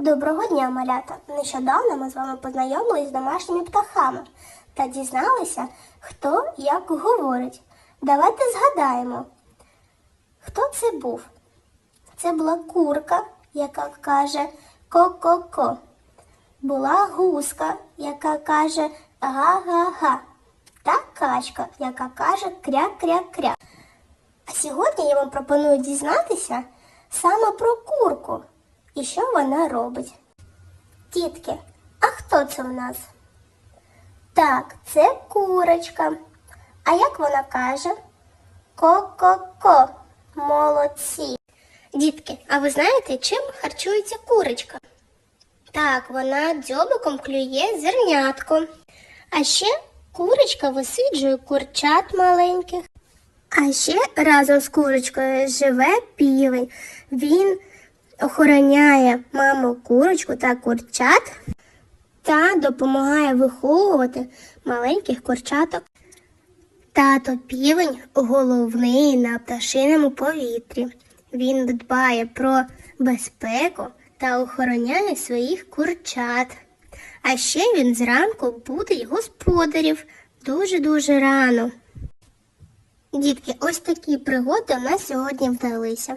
Доброго дня, малята! Нещодавно ми з вами познайомились з домашніми птахами та дізналися, хто як говорить. Давайте згадаємо, хто це був. Це була курка, яка каже ко-ко-ко. Була гуска, яка каже га-га-га. Та качка, яка каже кря-кря-кря. А сьогодні я вам пропоную дізнатися саме про курку і що вона робить. Тітки, а хто це в нас? Так, це курочка. А як вона каже? Ко-ко-ко. Молодці. Дітки, а ви знаєте, чим харчується курочка? Так, вона дзьобиком клює зернятко. А ще курочка висиджує курчат маленьких. А ще разом з курочкою живе півень. Він охороняє маму курочку та курчат та допомагає виховувати маленьких курчаток. Тато півень головний на пташиному повітрі. Він дбає про безпеку та охороняє своїх курчат. А ще він зранку будить господарів дуже-дуже рано. Дітки, ось такі пригоди у нас сьогодні вдалися.